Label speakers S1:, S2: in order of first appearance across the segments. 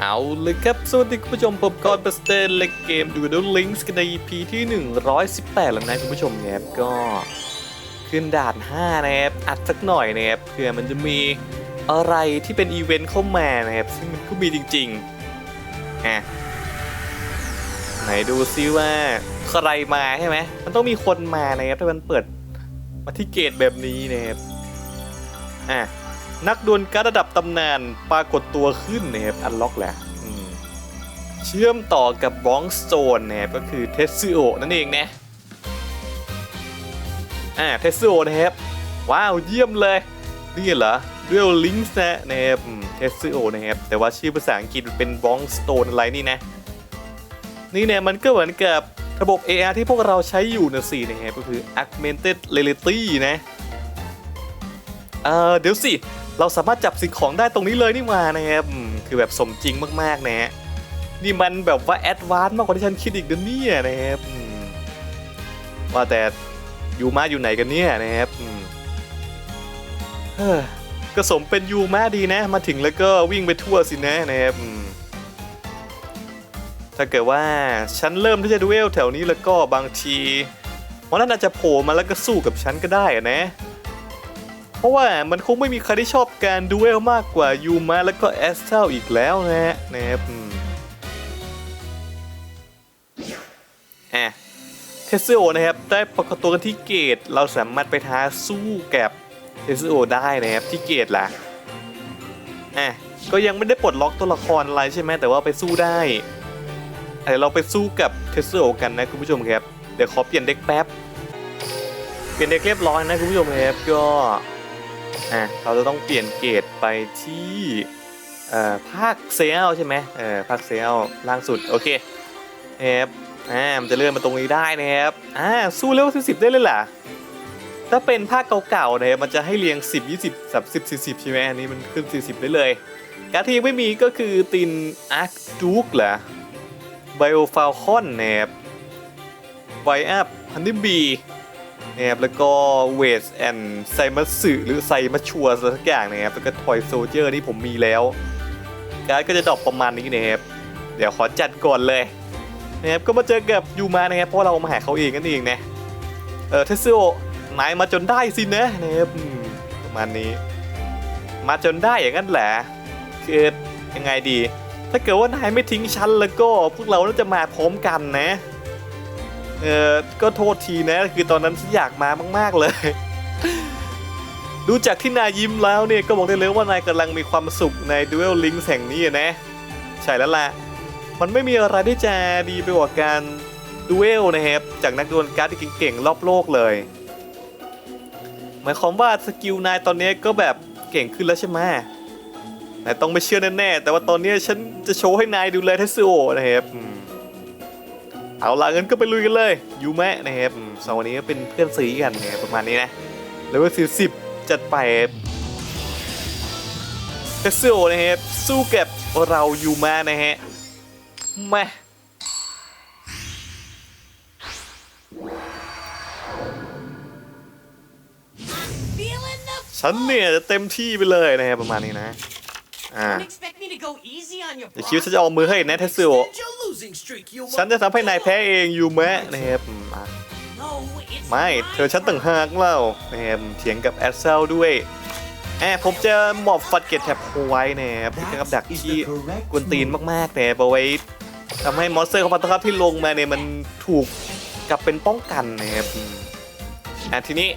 S1: เอาเลยครับ สวัสดีคุณผู้ชมผมกอนเบสเตนเล็กเกมดูดูลิงก์กันใน EP ที่ 118 แล้วนะคุณผู้ชมเนี่ยก็ขึ้นด่าน 5 นะครับ อัดสักหน่อยนะครับเผื่อมันจะมีอะไรที่เป็นอีเวนต์เข้ามานะครับ ซึ่งมันก็มีจริงๆอะไหนดูซิว่าใครมาใช่ไหมมันต้องมีคนมานะครับถ้ามันเปิด มาที่เกตแบบนี้นะครับอะนักดวลการระดับตำนานปรากฏตัวขึ้นนะครับอันล็อกแหละเชื่อมต่อกับบองสโตนนะครับก็คือเทสซิโอนั่นเองนะอ่าเทสซิโอนะครับว้าวเยี่ยมเลยนี่เหรอ Duel Links นะนะครับเทสซิโอนะครับแต่ว่าชื่อภาษาอังกฤษเป็นบองสโตนอะไรนี่นะนี่เนี่ยมันก็เหมือนกับ ระบบ AR ที่พวกเราใช้อยู่นะสินะครับก็คือ Augmented Reality นะเออเดี๋ยวสิ เราสามารถจับสิ่งของได้ตรงนี้เลยนี่มานะครับคือแบบสมจริงมากๆนะฮะนี่มันแบบว่าแอดวานซ์มากกว่าที่ฉันคิดอีกนะเนี่ยนะครับว่าแต่ยูมาอยู่ไหนกันเนี่ยนะครับเฮ้อก็สมเป็นยูมาดีนะ มาถึงแล้วก็วิ่งไปทั่วสินะนะครับ ถ้าเกิดว่าฉันเริ่มที่จะดูเอลแถวนี้แล้วก็บางทีมันน่าจะโผล่มาแล้วก็สู้กับฉันก็ได้อะนะ เพราะว่ามันคงไม่มีใครที่ชอบการดูเอลมากกว่ายูมาแล้วก็แอสเทลอีกแล้วนะนะครับอะเทสโอนะครับได้ปรากฏตัวกันที่เกตเราสามารถไปท้าสู้กับเทสโอได้นะครับที่เกตล่ะอะก็ยังไม่ได้ปลดล็อกตัวละครอะไรใช่ไหมแต่ว่าไปสู้ได้ เดี๋ยวเราไปสู้กับเทสโอกันนะคุณผู้ชมครับ เดี๋ยวขอเปลี่ยนเด็กแป๊บ เปลี่ยนเด็กเรียบร้อยนะคุณผู้ชมครับ ก็ อะเราจะต้องเปลี่ยนเกรดไปที่ เอ่อ ภาคเซลใช่ไหมเออภาคเซลล่างสุด โอเคครับอ่า มันจะเลื่อนมาตรงนี้ได้นะครับ อ่า สู้เร็วสิบได้เลยล่ะถ้าเป็นภาคเก่าๆเนี่ยมันจะให้เรียง 10 20 30 40 ใช่ไหมอันนี้มันขึ้น 40 ได้เลย การที่ไม่มีก็คือตินอาร์คดูกเหรอ ไบโอฟาลคอนนบไวอัพฮันนี่บีนะครับแล้วก็เวสแอนไซมัสสึหรือไซมัชชัวสักอย่างนะครับแล้วก็ทอยโซเจอร์นี่ผมมีแล้วการ์ดก็จะดรอปประมาณนี้นะครับเดี๋ยวขอจัดก่อนเลยนะครับก็มาเจอกับยูมานะครับเพราะเรามาหาเขาเองนั่นเองนะเออเทสโอนายมาจนได้สินะนะครับประมาณนี้ มาจนได้อย่างนั้นแหละคือยังไงดี ถ้าเกิดว่านายไม่ทิ้งฉันแล้วก็พวกเราน่าจะมาพร้อมกันนะ เออก็โทษทีนะ คือตอนนั้นฉันอยากมามาก ๆเลย ดูจากที่นายยิ้มแล้วเนี่ยก็บอกได้เลยว่านายกำลังมีความสุขใน Duel Links แห่งนี้นะ ใช่แล้วล่ะ มันไม่มีอะไรที่จะดีไปกว่าการดูเอลนะครับ จากนักดวลการ์ดที่เก่งๆรอบโลกเลย หมายความว่าสกิลนายตอนนี้ก็แบบเก่งขึ้นแล้วใช่ไหม นายต้องไม่เชื่อแน่ๆแต่ว่าตอนนี้ฉันจะโชว์ให้นายดูเลยเทสโอนะครับอืมเอาล่ะงั้นก็ไปลุยกันเลยยูแมะนะครับอืมสองวันนี้ก็เป็นเพื่อนซีกันนะครับประมาณนี้นะแล้วก็สิบสิบจัดไปเทสโซนะครับสู้กับเรายูแมะนะฮะแม่
S2: Feeling the
S1: ฉันเนี่ยจะเต็มที่ไปเลยนะฮะประมาณนี้นะ อ่า
S2: Don't expect me to go easy on your
S1: อย่าคิดว่าฉันจะเอามือให้นะเทสโซ
S3: Extend your losing streak, you
S1: ฉันจะทำให้นายแพ้เองยูแมะนะครับอืมอะ
S2: No, it's
S1: ไม่
S2: my
S1: เธอฉันต่างหากเล่านะครับเถียงกับแอดเซลด้วยแอบผมจะหมอบฟัดเกตแท็บเอาไว้นะครับเป็นกับดักที่กวนตีนมากๆแต่เอาไว้ทำให้มอนสเตอร์ของพันธครับที่ลงมาเนี่ยมันถูกกลับเป็นป้องกันนะครับอืมอะทีนี้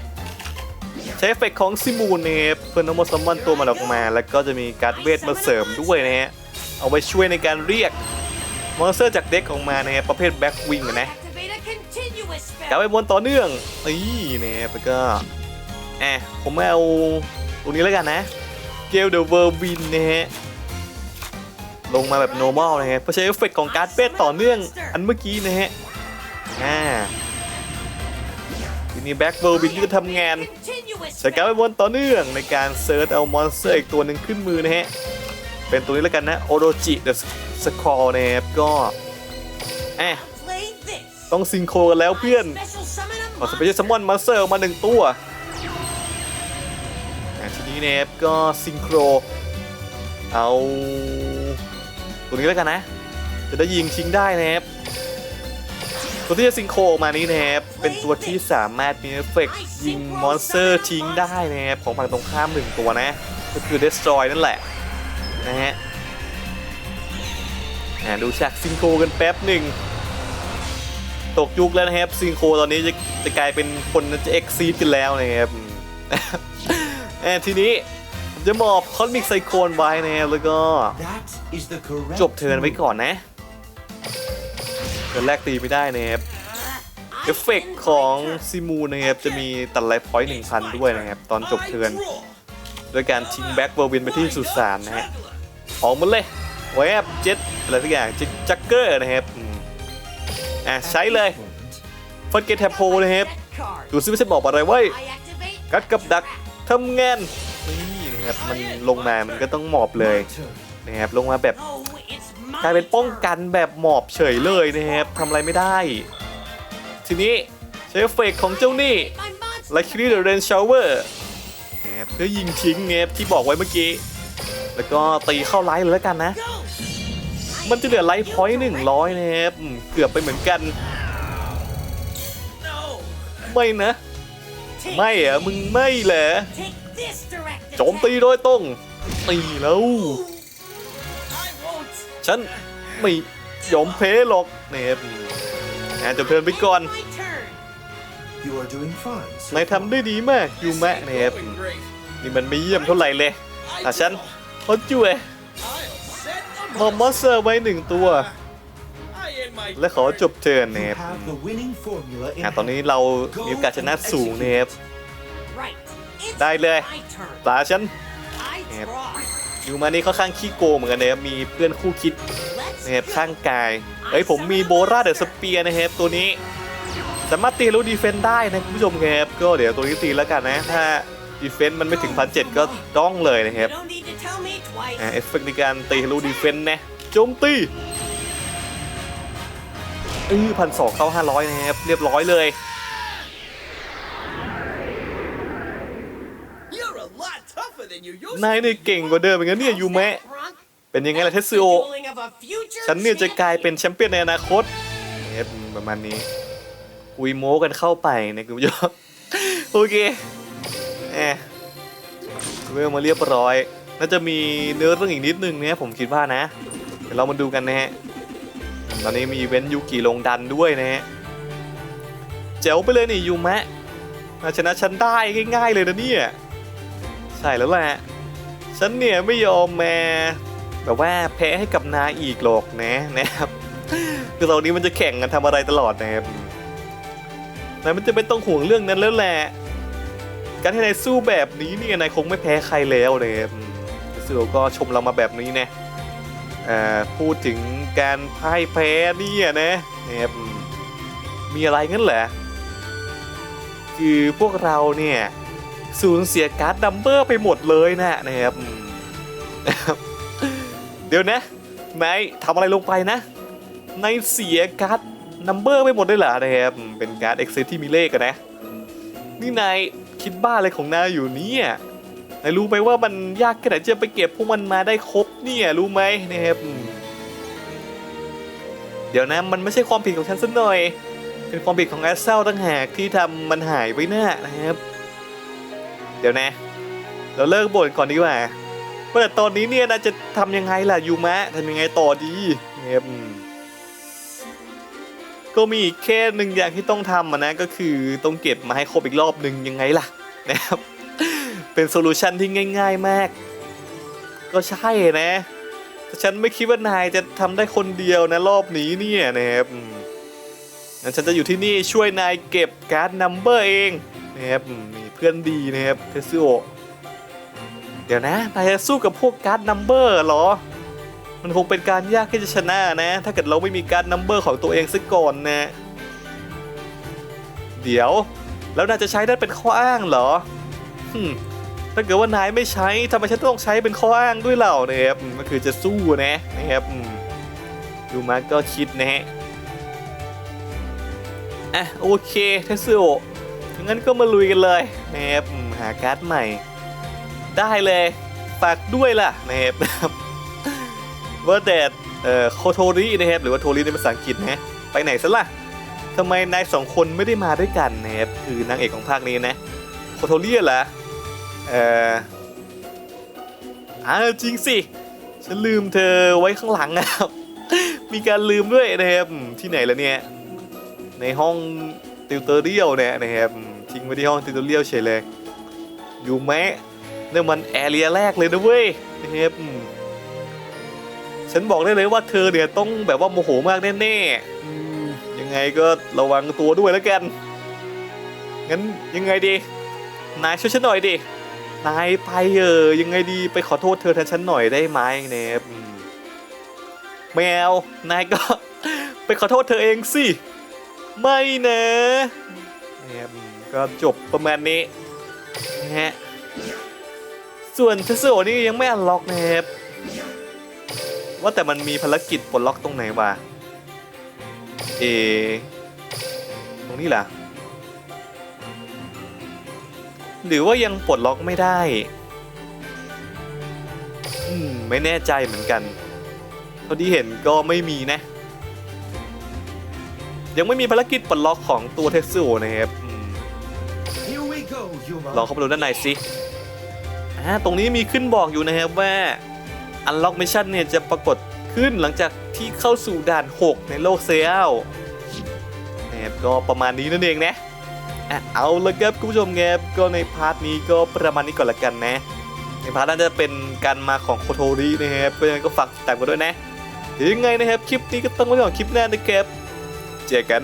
S1: ใช้เอฟเฟกต์ของซิมูนนะครับเพื่อนน้องมอสมมอนตัวมันออกมา แล้วก็จะมีการ์ดเวทมาเสริมด้วยนะฮะเอาไว้ช่วยในการเรียกมอนสเตอร์จากเด็กออกมานะครับประเภทแบ็กวิงนะกลับไปวนต่อเนื่องนี่นะครับแล้วก็แอบผมเอาตรงนี้แล้วกันนะเกลเดอะเวอร์วินนะฮะลงมาแบบ normal นะฮะเพราะใช้เอฟเฟกต์ของการ์ดเป้ต่อเนื่องอันเมื่อกี้นะฮะอ่าทีนี้แบ็กเวอร์วินก็จะทำงาน ใช้การไปวนต่อเนื่องในการเซิร์ชเอามอนสเตอร์อีกตัวหนึ่งขึ้นมือนะฮะ เป็นตัวนี้แล้วกันนะโอโรจิเดอะสคอร์นะครับก็แอบ
S2: Play this.
S1: ต้องซิงโครกันแล้วเพื่อน ขอสเปเชียลซัมมอนมาเซอร์มาหนึ่งตัวอะทีนี้นะครับก็ซิงโครเอาตัวนี้แล้วกันนะ จะได้ยิงทิ้งได้นะครับ ตัวที่จะซิงโครออกมานี้นะครับเป็นตัวที่สามารถมีเอฟเฟกต์ยิงมอนสเตอร์ทิ้งได้นะครับของฝั่งตรงข้ามหนึ่งตัวนะ ก็คือ Destroy นั่นแหละนะฮะอะดูฉากซิงโครกันแป๊บหนึ่งตกยุคแล้วนะครับซิงโครตอนนี้จะจะกลายเป็นคนจะเอ็กซีดกันแล้วนะครับอืมเอ่อทีนี้ผมจะมอบคอนมิกไซโคนไว้นะครับแล้วก็
S3: That is the correct
S1: จบเทิร์นไว้ก่อนนะ เทิร์นแรกตีไม่ได้นะครับเอฟเฟกต์ของซิมูนะครับจะมีตัดไลฟ์พอยต์หนึ่งพันด้วยนะครับ ตอนจบเทิร์นด้วยการทิ้งแบ็กเวอร์วินไปที่สุสานนะฮะออกมาเลยแวบเจ็ตอะไรทุกอย่างจิจักเกอร์นะครับอืมอะใช้เลยฟันเกตแทปโพนะครับดูซิว่าจะบอกอะไรไว้ยกัดกับดักทำงานนี่นะครับมันลงมามันก็ต้องหมอบเลย
S3: turn.
S1: นะครับลงมาแบบ
S2: Oh, it's my
S1: กลายเป็นป้องกัน
S2: turn.
S1: แบบหมอบเฉยเลยนะครับทำอะไรไม่ได้ ทีนี้ใช้เอฟเฟกต์ของเจ้านี่
S2: My monster.
S1: ไลคิริเดเรนชาวเวอร์นะครับเพื่อยิงทิ้งเงฟที่บอกไว้เมื่อกี้ แล้วก็ตีเข้าไลท์เลยแล้วกันนะ
S2: Go.
S1: มันจะเหลือไลท์พอยต์หนึ่งร้อยนะครับอืมเกือบไปเหมือนกัน
S3: No.
S1: ไม่นะ
S2: Take-
S1: ไม่เหรอะมึงไม่เหรอ
S2: Take this direct
S1: โจมตี
S2: attack.
S1: โดยตรงตีแล้ว
S3: I won't.
S1: ฉันไม่ยอมแพ้หรอกนะครับอะจบเทิร์นไปก่อน
S2: My turn.
S3: You are doing fine. sir.
S1: นายทำได้ดีมากยูแมะนะครับ
S3: Going great.
S1: นี่มันไม่เยี่ยมเท่าไหร่เลยอะฉันพอจุ้ย
S3: I'll set
S1: มอมมอนสเตอร์ไว้หนึ่งตัว
S3: I end my
S1: และขอจบเทิร์น
S3: You
S1: นะครับ
S3: have the winning formula in
S1: อะตอนนี้
S3: hand.
S1: เรามีโอกาสชนะสูงนะครับ
S2: Right. It's
S1: ได้เลย
S2: my turn.
S1: ตาฉัน
S2: I
S1: Yep.
S2: Draw.
S1: ยูมานี่ค่อนข้างขี้โกงเหมือนกันนะครับมีเพื่อนคู่คิด
S2: Let's
S1: นะครับ
S2: go.
S1: ข้างกายเอ้ยผมมีโบราเดอะสเปียร์นะครับตัวนี้ สามารถตีรู้ดีเฟนต์ได้นะคุณผู้ชมครับก็เดี๋ยวตัวนี้ตีแล้วกันนะถ้าดีเฟนต์มันไม่ถึงพันเก็ต้องเลยนะค
S2: You
S1: รับ
S2: don't need to tell me twice.
S1: อ่าเอฟเฟกต์ในการตีรู้ดีเฟนต์นะโจมตีเออพันสองเข้าห้าร้อยนะครับเรียบร้อยเลย นายเนี่ยเก่งกว่าเดิมเหมือนกันเนี่ยยูแมะ
S2: Drunk?
S1: เป็นยังไงล่ะเทสซิโอ
S2: Feeling of a future
S1: ฉันเนี่ยจะกลายเป็น
S2: champion.
S1: แชมเปี้ยนในอนาคตเนี่ยประมาณนี้คุยโม้กันเข้าไปนะคุณผู้ชมโอเคแอบเวลมาเรียบร้อย น่าจะมีเนื้อเรื่องอีกนิดนึงเนี่ยผมคิดว่านะ เดี๋ยวเรามาดูกันนะฮะตอนนี้มีอีเวนต์ยูกิลงดันด้วยนะฮะเจ๋วไปเลยนี่ยูมะเอาชนะฉันได้ง่ายๆเลยนะเนี่ย ใช่แล้วแหละ ฉันเนี่ยไม่ยอมแมาแบบว่าแพ้ให้กับนายอีกหรอกนะนะครับคือตอนนี้มันจะแข่งกันทำอะไรตลอดนะครับนายมันจะไม่ต้องห่วงเรื่องนั้นแล้วแหละ การที่นายสู้แบบนี้เนี่ยนายคงไม่แพ้ใครแล้วนะครับซึ่งเราก็ชมเรามาแบบนี้นะอ่าพูดถึงการพ่ายแพ้เนี่ยนะนะครับมีอะไรงั้นเหรอคือพวกเราเนี่ย สูญเสียการ์ดดัมเบอร์ไปหมดเลยนะนะครับอืมนะครับ เดี๋ยวนะนายทำอะไรลงไปนะนายเสียการ์ดนัมเบอร์ไปหมดเลยเหรอนะครับอืมเป็นการ์ดเอ็กเซที่มีเลขอะนะ นี่นายคิดบ้าอะไรของนายอยู่เนี่ยนายรู้ไหมว่ามันยากแค่ไหนจะไปเก็บพวกมันมาได้ครบเนี่ยรู้ไหมนะครับอืมเดี๋ยวนะมันไม่ใช่ความผิดของฉันสักหน่อย เป็นความผิดของแอสเซลตั้งหากที่ทำมันหายไปน่ะนะครับ เดี๋ยวนะ เราเลิกบ่นก่อนดีกว่าว่าแต่ตอนนี้เนี่ยนะจะทำยังไงล่ะยูมะทำยังไงต่อดีนะครับอืมก็มีอีกแค่หนึ่งอย่างที่ต้องทำนะก็คือต้องเก็บมาให้ครบอีกรอบหนึ่งยังไงล่ะนะครับเป็นโซลูชันที่ง่าย ๆมาก ก็ใช่นะแต่ฉันไม่คิดว่านายจะทำได้คนเดียวนะรอบนี้เนี่ยนะครับงั้นฉันจะอยู่ที่นี่ช่วยนายเก็บการ์ดนัมเบอร์เองนะครับนี เพื่อนดีนะครับเทสโอเดี๋ยวนะนายจะสู้กับพวกการ์ดนัมเบอร์เหรอ มันคงเป็นการยากที่จะชนะนะ ถ้าเกิดเราไม่มีการ์ดนัมเบอร์ของตัวเองซะก่อนนะ เดี๋ยว แล้วนายจะใช้ได้เป็นข้ออ้างเหรอฮึถ้าเกิดว่านายไม่ใช้ทำไมฉันต้องใช้เป็นข้ออ้างด้วยเหล่านะครับก็คือจะสู้นะนะครับดูมาก็คิดนะฮะอะโอเคเทสโอ งั้นก็มาลุยกันเลยนะครับหาการ์ดใหม่ ได้เลยฝากด้วยล่ะนะครับว่าแต่เอ่อโคโทรินะครับหรือว่าโทริในภาษาอังกฤษนะไปไหนซะล่ะทำไมนายสองคนไม่ได้มาด้วยกันนะครับคือนางเอกของภาคนี้นะโคโทริเหรอเอ่ออาจริงสิฉันลืมเธอไว้ข้างหลังนะครับมีการลืมด้วยนะครับที่ไหนแล้วเนี่ยในห้อง ติวเตอร์เรียลเนี่ยนะครับทิ้งไว้ที่ห้องติวเตอร์เรียลเฉยเลยอยู่ไหมเนี่ยมันแอเรียแรกเลยนะเว้ยนะครับฉันบอกได้เลยว่าเธอเนี่ยต้องแบบว่าโมโหมากแน่ๆยังไงก็ระวังตัวด้วยแล้วกัน งั้นยังไงดี นายช่วยฉันหน่อยดิ นายไปเออยังไงดีไปขอโทษเธอแทนฉันหน่อยได้ไหมเนี่ยแมวนายก็ไปขอโทษเธอเองสิ ไม่นะนี่ยอืมก็จบประมาณนี้นะฮะส่วนเทสโซนี่ยังไม่อันล็อกนะครับว่าแต่มันมีภารกิจปลดล็อกตรงไหนวะเอตรงนี้ล่ะ หรือว่ายังปลดล็อกไม่ได้อืมไม่แน่ใจเหมือนกันเท่าที่เห็นก็ไม่มีนะ ยังไม่มีภารกิจปลดล็อกของตัวเทสโซนะครับอืม
S3: Here we go, Yuma.
S1: ลองเข้าไปดูด้านในสิอ่าตรงนี้มีขึ้นบอกอยู่นะครับว่า Unlock Mission เนี่ยจะปรากฏขึ้นหลังจากที่เข้าสู่ด่าน 6 ในโลกเซลนะครับก็ประมาณนี้นั่นเองนะอะเอาละครับคุณผู้ชมครับก็ในพาร์ทนี้ก็ประมาณนี้ก่อนละกันนะ ในพาร์ทนั้นจะเป็นการมาของโคโทรินะครับก็ยังไงก็ฝากติดตามกันด้วยนะเดี๋ยวยังไงนะครับคลิปนี้ก็ต้องไว้ก่อนคลิปหน้านะครับ เจอกัน